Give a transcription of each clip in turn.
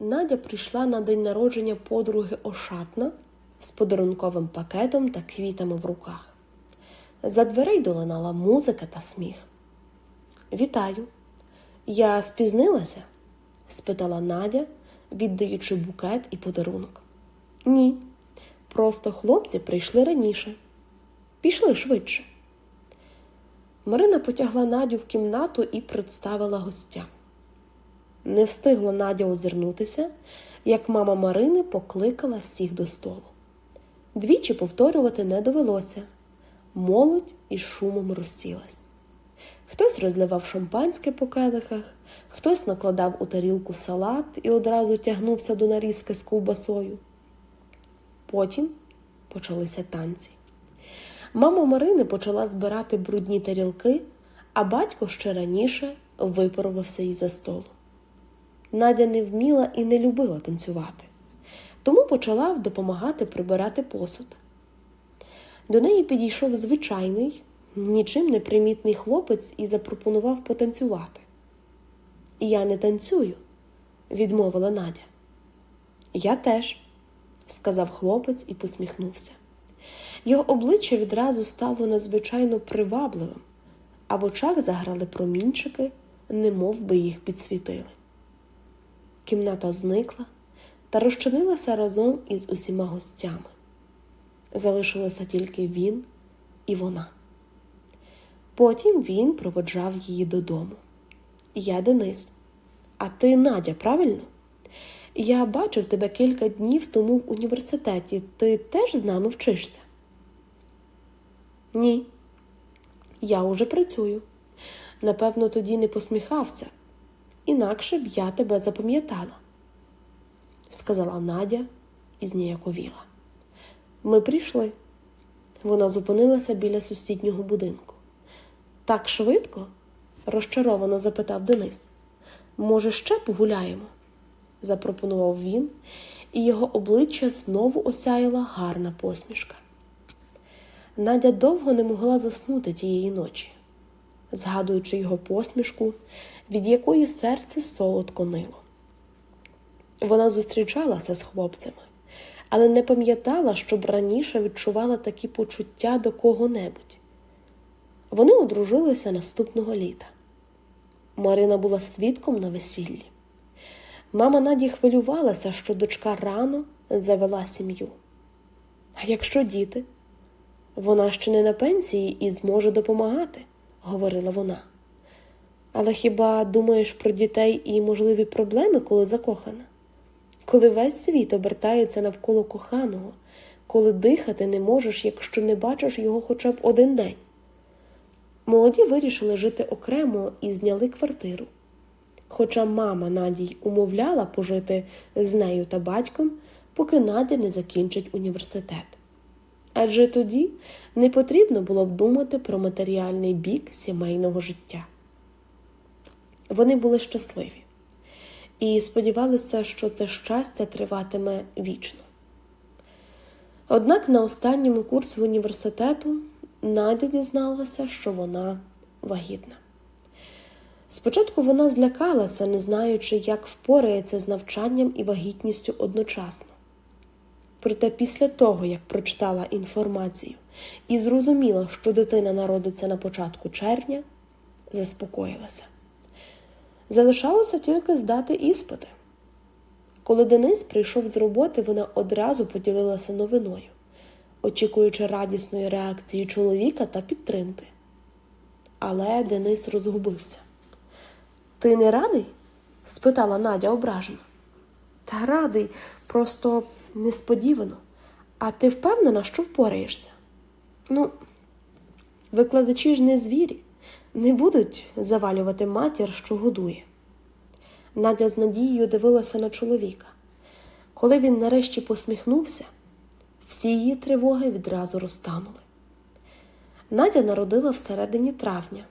Надя прийшла на день народження подруги Ошатна з подарунковим пакетом та квітами в руках. За дверей долинала музика та сміх. Вітаю. Я спізнилася? спитала Надя, віддаючи букет і подарунок. Ні. Просто хлопці прийшли раніше. Пішли швидше. Марина потягла Надю в кімнату і представила гостя. Не встигла Надя озирнутися, як мама Марини покликала всіх до столу. Двічі повторювати не довелося. Молодь із шумом розсілась. Хтось розливав шампанське по келихах, хтось накладав у тарілку салат і одразу тягнувся до нарізки з ковбасою. Потім почалися танці. Мама Марини почала збирати брудні тарілки, а батько ще раніше випарувався із за столу. Надя не вміла і не любила танцювати, тому почала допомагати прибирати посуд. До неї підійшов звичайний, нічим не примітний хлопець і запропонував потанцювати. Я не танцюю, відмовила Надя. Я теж, сказав хлопець і посміхнувся. Його обличчя відразу стало надзвичайно привабливим, а в очах заграли промінчики, немов би їх підсвітили. Кімната зникла та розчинилася разом із усіма гостями. Залишилися тільки він і вона. Потім він проводжав її додому. Я Денис, а ти Надя, правильно? Я бачив тебе кілька днів тому в університеті. Ти теж з нами вчишся? Ні. Я уже працюю. Напевно, тоді не посміхався, інакше б я тебе запам'ятала, сказала Надя і зніяковіла. Ми прийшли. Вона зупинилася біля сусіднього будинку. Так швидко? розчаровано запитав Денис. Може, ще погуляємо? запропонував він, і його обличчя знову осяяла гарна посмішка. Надя довго не могла заснути тієї ночі, згадуючи його посмішку, від якої серце солодко нило. Вона зустрічалася з хлопцями, але не пам'ятала, щоб раніше відчувала такі почуття до кого-небудь. Вони одружилися наступного літа. Марина була свідком на весіллі. Мама Наді хвилювалася, що дочка рано завела сім'ю. А якщо діти? Вона ще не на пенсії і зможе допомагати, говорила вона. Але хіба думаєш про дітей і можливі проблеми, коли закохана? Коли весь світ обертається навколо коханого, коли дихати не можеш, якщо не бачиш його хоча б один день? Молоді вирішили жити окремо і зняли квартиру. Хоча мама Надій умовляла пожити з нею та батьком, поки Надя не закінчить університет. Адже тоді не потрібно було б думати про матеріальний бік сімейного життя. Вони були щасливі і сподівалися, що це щастя триватиме вічно. Однак на останньому курсі університету Надя дізналася, що вона вагітна. Спочатку вона злякалася, не знаючи, як впорається з навчанням і вагітністю одночасно. Проте після того, як прочитала інформацію і зрозуміла, що дитина народиться на початку червня, заспокоїлася. Залишалося тільки здати іспити. Коли Денис прийшов з роботи, вона одразу поділилася новиною, очікуючи радісної реакції чоловіка та підтримки. Але Денис розгубився. Ти не радий? спитала Надя ображено. Та радий, просто несподівано. А ти впевнена, що впораєшся? Ну, викладачі ж не звірі, не будуть завалювати матір, що годує. Надя з надією дивилася на чоловіка. Коли він нарешті посміхнувся, всі її тривоги відразу розтанули. Надя народила всередині травня,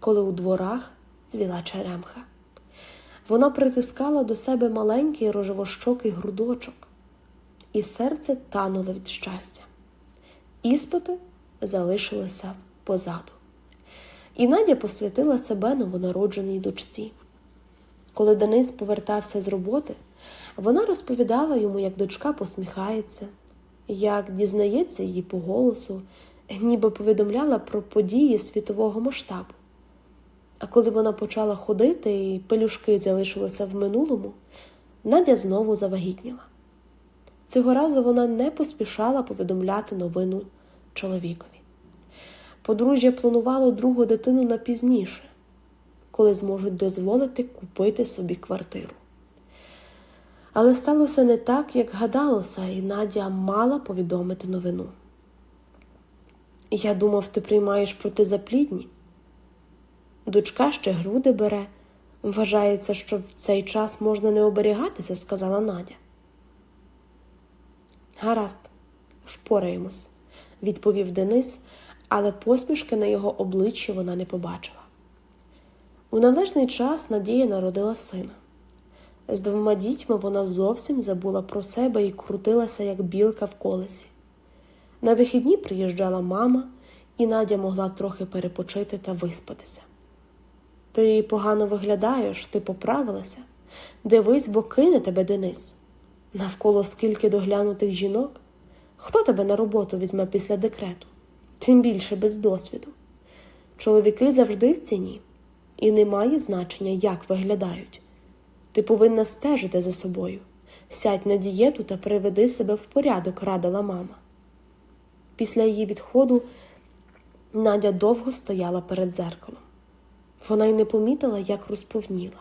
коли у дворах цвіла черемха. Вона притискала до себе маленький рожевощокий грудочок, і серце тануло від щастя. Іспити залишилися позаду. І Надя посвятила себе новонародженій дочці. Коли Денис повертався з роботи, Вона розповідала йому, як дочка посміхається, як дізнається її по голосу, ніби повідомляла про події світового масштабу. А коли вона почала ходити і пелюшки залишилися в минулому, Надя знову завагітніла. Цього разу вона не поспішала повідомляти новину чоловікові. Подружжя планувало другу дитину на пізніше, коли зможуть дозволити купити собі квартиру. Але сталося не так, як гадалося, і Надя мала повідомити новину. Я думав, ти приймаєш протизаплідні. Дочка ще груди бере. Вважається, що в цей час можна не оберігатися, сказала Надя. Гаразд, впораємось, відповів Денис, але посмішки на його обличчі вона не побачила. У належний час Надія народила сина. З двома дітьми вона зовсім забула про себе і крутилася, як білка в колесі. На вихідні приїжджала мама, і Надя могла трохи перепочити та виспатися. Ти погано виглядаєш, ти поправилася. Дивись, бо кине тебе Денис. Навколо скільки доглянутих жінок. Хто тебе на роботу візьме після декрету? Тим більше без досвіду. Чоловіки завжди в ціні, і не має значення, як виглядають. Ти повинна стежити за собою. Сядь на дієту та приведи себе в порядок, радила мама. Після її відходу Надя довго стояла перед дзеркалом. Вона й не помітила, як розповніла.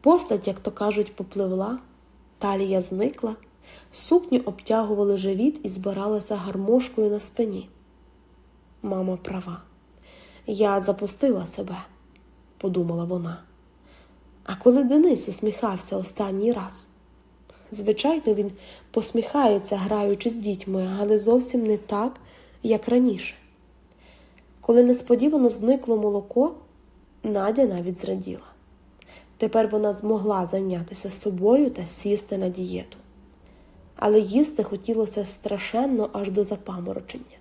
Постать, як то кажуть, попливла, талія зникла, сукню обтягували живіт і збиралася гармошкою на спині. Мама права. Я запустила себе, подумала вона. А коли Денис усміхався останній раз? Звичайно, він посміхається, граючи з дітьми, але зовсім не так, як раніше. Коли несподівано зникло молоко, Надя навіть зраділа. Тепер вона змогла зайнятися собою та сісти на дієту. Але їсти хотілося страшенно аж до запаморочення.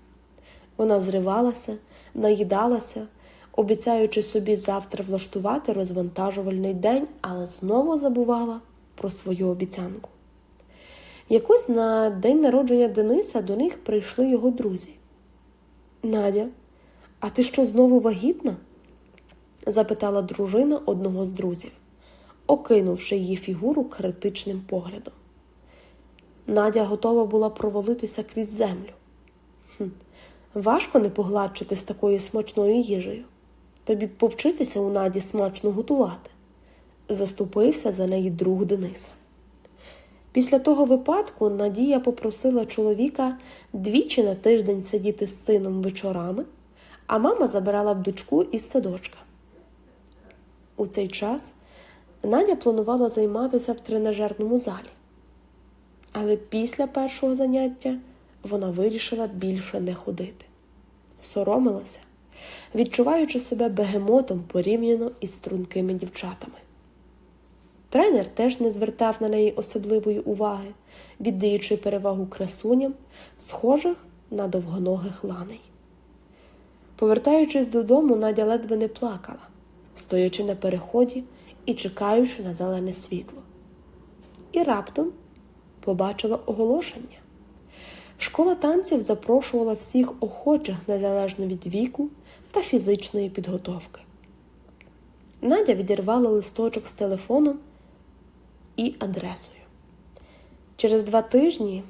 Вона зривалася, наїдалася, обіцяючи собі завтра влаштувати розвантажувальний день, але знову забувала про свою обіцянку. Якось на день народження Дениса до них прийшли його друзі. Надя, а ти що знову вагітна? запитала дружина одного з друзів, окинувши її фігуру критичним поглядом. Надя готова була провалитися крізь землю. Хм, Важко не погладшити з такою смачною їжею. Тобі б повчитися у Наді смачно готувати, заступився за неї друг Дениса. Після того випадку Надія попросила чоловіка двічі на тиждень сидіти з сином вечорами, а мама забирала б дочку із садочка. У цей час Надя планувала займатися в тренажерному залі. Але після першого заняття вона вирішила більше не ходити. Соромилася, відчуваючи себе бегемотом порівняно із стрункими дівчатами. Тренер теж не звертав на неї особливої уваги, віддаючи перевагу красуням, схожих на довгоногих ланей. Повертаючись додому, Надя ледве не плакала, стоячи на переході і чекаючи на зелене світло. І раптом побачила оголошення. Школа танців запрошувала всіх охочих незалежно від віку та фізичної підготовки. Надя відірвала листочок з телефоном і адресою. Через два тижні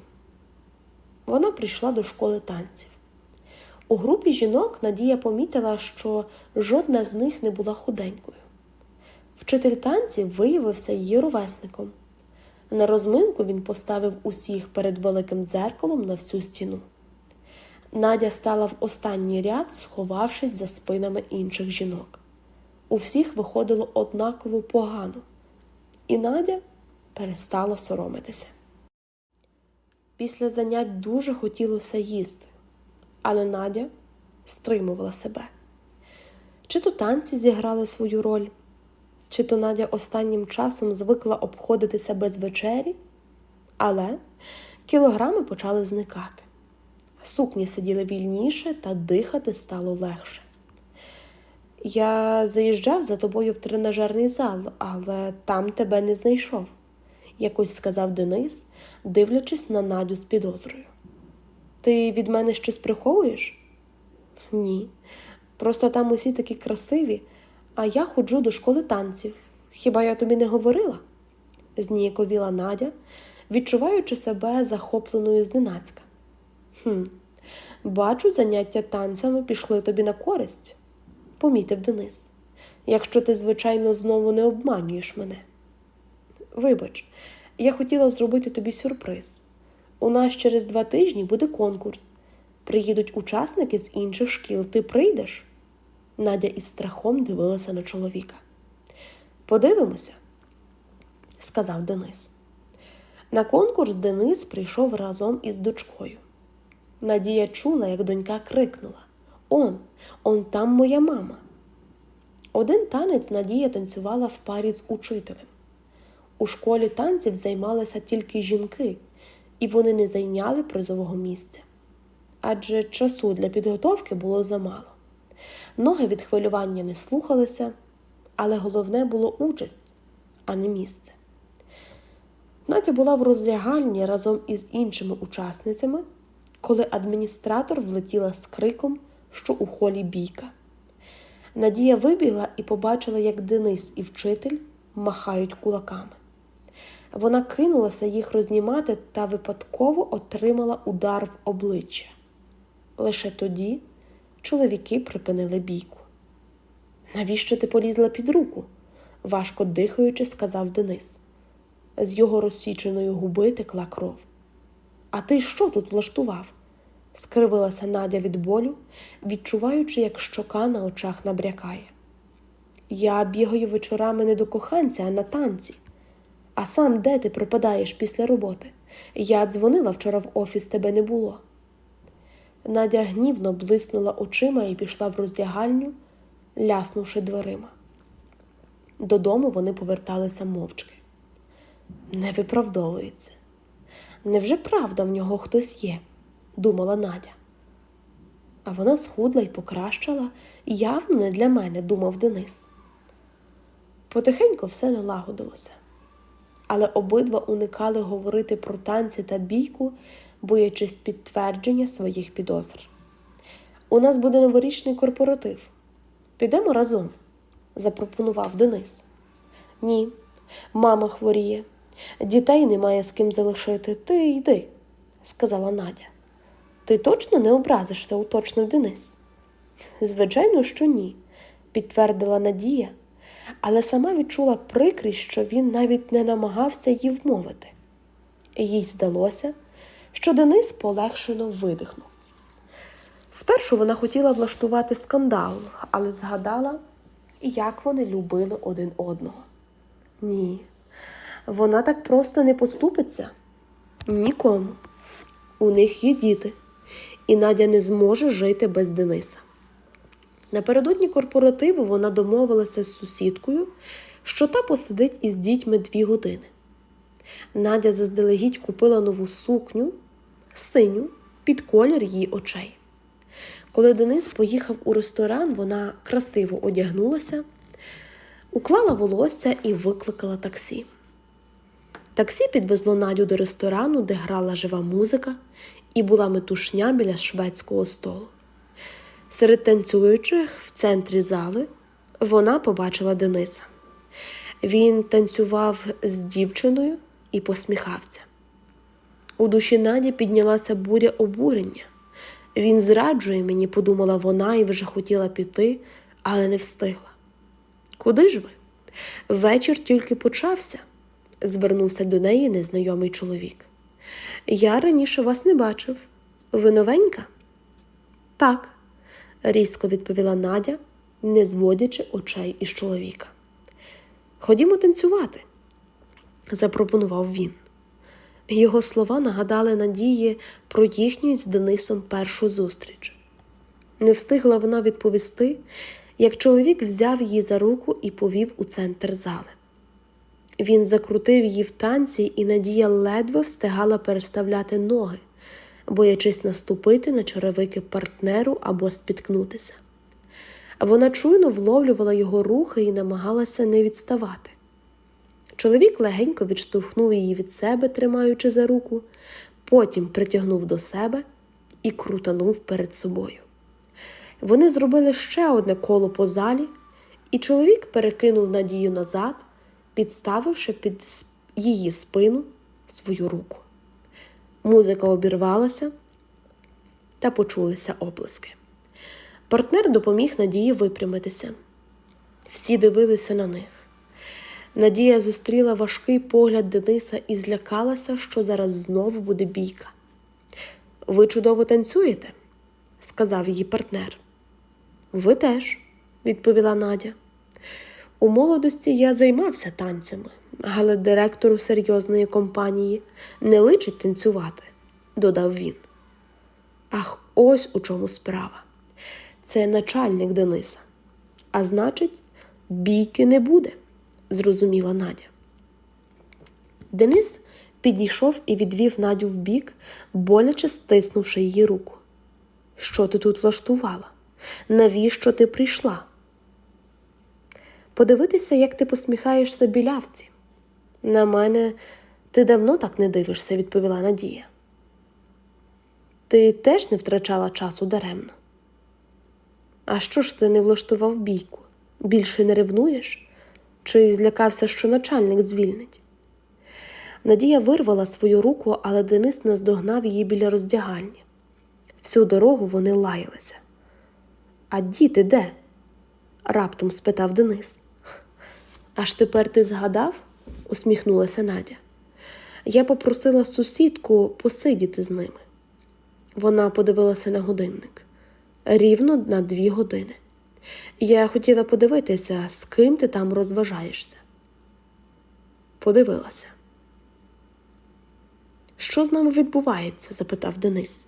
вона прийшла до школи танців. У групі жінок Надія помітила, що жодна з них не була худенькою. Вчитель танців виявився її ровесником. На розминку він поставив усіх перед великим дзеркалом на всю стіну. Надя стала в останній ряд, сховавшись за спинами інших жінок. У всіх виходило однаково погано, і Надя перестала соромитися. Після занять дуже хотілося їсти, але Надя стримувала себе. Чи то танці зіграли свою роль, чи то Надя останнім часом звикла обходитися без вечері, але кілограми почали зникати. Сукні сиділи вільніше та дихати стало легше. Я заїжджав за тобою в тренажерний зал, але там тебе не знайшов. якось сказав Денис, дивлячись на Надю з підозрою. Ти від мене щось приховуєш? Ні. Просто там усі такі красиві, а я ходжу до школи танців. Хіба я тобі не говорила? зніяковіла Надя, відчуваючи себе захопленою зненацька. Хм, бачу, заняття танцями пішли тобі на користь, помітив Денис. Якщо ти, звичайно, знову не обманюєш мене. Вибач, я хотіла зробити тобі сюрприз. У нас через два тижні буде конкурс. Приїдуть учасники з інших шкіл. Ти прийдеш? Надя із страхом дивилася на чоловіка. Подивимося, сказав Денис. На конкурс Денис прийшов разом із дочкою. Надія чула, як донька крикнула Он, он там моя мама. Один танець Надія танцювала в парі з учителем. У школі танців займалися тільки жінки, і вони не зайняли призового місця. Адже часу для підготовки було замало. Ноги від хвилювання не слухалися, але головне було участь, а не місце. Надя була в розлягальні разом із іншими учасницями, коли адміністратор влетіла з криком, що у холі бійка. Надія вибігла і побачила, як Денис і вчитель махають кулаками. Вона кинулася їх рознімати та випадково отримала удар в обличчя. Лише тоді чоловіки припинили бійку. Навіщо ти полізла під руку? важко дихаючи, сказав Денис. З його розсіченої губи текла кров. А ти що тут влаштував? скривилася Надя від болю, відчуваючи, як щока на очах набрякає. Я бігаю вечорами не до коханця, а на танці. А сам де ти пропадаєш після роботи? Я дзвонила вчора в офіс, тебе не було. Надя гнівно блиснула очима і пішла в роздягальню, ляснувши дверима. Додому вони поверталися мовчки. Не виправдовується. Невже правда в нього хтось є? думала Надя. А вона схудла і покращала, явно не для мене, думав Денис. Потихеньку все налагодилося, але обидва уникали говорити про танці та бійку, боячись підтвердження своїх підозр. У нас буде новорічний корпоратив. Підемо разом, запропонував Денис. Ні, мама хворіє, дітей немає з ким залишити. Ти йди, сказала Надя. Ти точно не образишся, уточнив Денис. Звичайно, що ні, підтвердила Надія, але сама відчула прикрість, що він навіть не намагався її вмовити. Їй здалося, що Денис полегшено видихнув. Спершу вона хотіла влаштувати скандал, але згадала, як вони любили один одного. Ні, вона так просто не поступиться нікому. У них є діти, і Надя не зможе жити без Дениса. Напередодні корпоративу вона домовилася з сусідкою, що та посидить із дітьми дві години. Надя заздалегідь купила нову сукню, синю, під колір її очей. Коли Денис поїхав у ресторан, вона красиво одягнулася, уклала волосся і викликала таксі. Таксі підвезло Надю до ресторану, де грала жива музика, і була метушня біля шведського столу. Серед танцюючих в центрі зали вона побачила Дениса. Він танцював з дівчиною і посміхався. У душі Наді піднялася буря обурення. Він зраджує мені, подумала вона і вже хотіла піти, але не встигла. Куди ж ви? Вечір тільки почався, звернувся до неї незнайомий чоловік. Я раніше вас не бачив. Ви новенька? Так, різко відповіла Надя, не зводячи очей із чоловіка. Ходімо танцювати, запропонував він. Його слова нагадали Надії про їхню з Денисом першу зустріч. Не встигла вона відповісти, як чоловік взяв її за руку і повів у центр зали. Він закрутив її в танці, і Надія ледве встигала переставляти ноги, боячись наступити на черевики партнеру або спіткнутися. Вона чуйно вловлювала його рухи і намагалася не відставати. Чоловік легенько відштовхнув її від себе, тримаючи за руку, потім притягнув до себе і крутанув перед собою. Вони зробили ще одне коло по залі, і чоловік перекинув Надію назад, підставивши під її спину свою руку. Музика обірвалася та почулися оплески. Партнер допоміг Надії випрямитися. Всі дивилися на них. Надія зустріла важкий погляд Дениса і злякалася, що зараз знову буде бійка. Ви чудово танцюєте, сказав її партнер. Ви теж, відповіла Надя. У молодості я займався танцями, але директору серйозної компанії не личить танцювати, додав він. Ах, ось у чому справа. Це начальник Дениса. А значить, бійки не буде, зрозуміла Надя. Денис підійшов і відвів Надю вбік, боляче стиснувши її руку. Що ти тут влаштувала? Навіщо ти прийшла? Подивитися, як ти посміхаєшся білявці. На мене ти давно так не дивишся, відповіла Надія. Ти теж не втрачала часу даремно. А що ж ти не влаштував бійку? Більше не ревнуєш? Чи злякався, що начальник звільнить? Надія вирвала свою руку, але Денис наздогнав її біля роздягальні. Всю дорогу вони лаялися. А діти де? раптом спитав Денис. Аж тепер ти згадав? усміхнулася Надя. Я попросила сусідку посидіти з ними. Вона подивилася на годинник рівно на дві години. Я хотіла подивитися, з ким ти там розважаєшся. Подивилася. Що з нами відбувається? запитав Денис.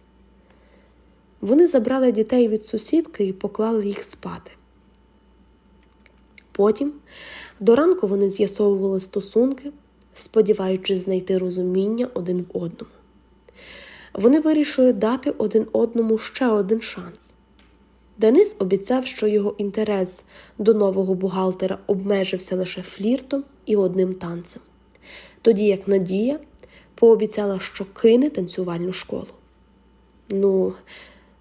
Вони забрали дітей від сусідки і поклали їх спати. Потім до ранку вони з'ясовували стосунки, сподіваючись знайти розуміння один в одному. Вони вирішили дати один одному ще один шанс. Денис обіцяв, що його інтерес до нового бухгалтера обмежився лише фліртом і одним танцем, тоді як Надія пообіцяла, що кине танцювальну школу. Ну,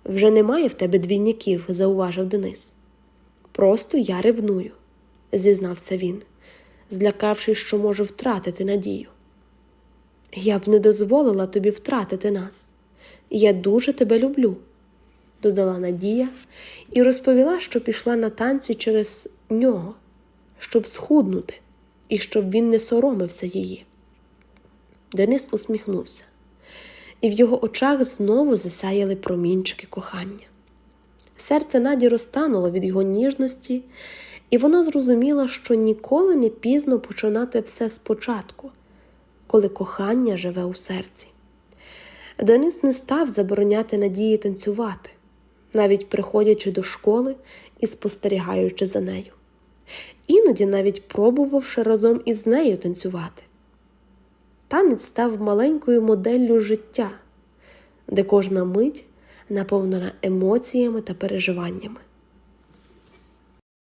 вже немає в тебе двійників, зауважив Денис. Просто я ревную, зізнався він, злякавшись, що може втратити надію. Я б не дозволила тобі втратити нас. Я дуже тебе люблю, додала Надія і розповіла, що пішла на танці через нього, щоб схуднути і щоб він не соромився її. Денис усміхнувся, і в його очах знову засяяли промінчики кохання. Серце Наді розтануло від його ніжності, і вона зрозуміла, що ніколи не пізно починати все спочатку, коли кохання живе у серці. Денис не став забороняти Надії танцювати, навіть приходячи до школи і спостерігаючи за нею. Іноді навіть пробувавши разом із нею танцювати. Танець став маленькою моделлю життя, де кожна мить наповнена емоціями та переживаннями.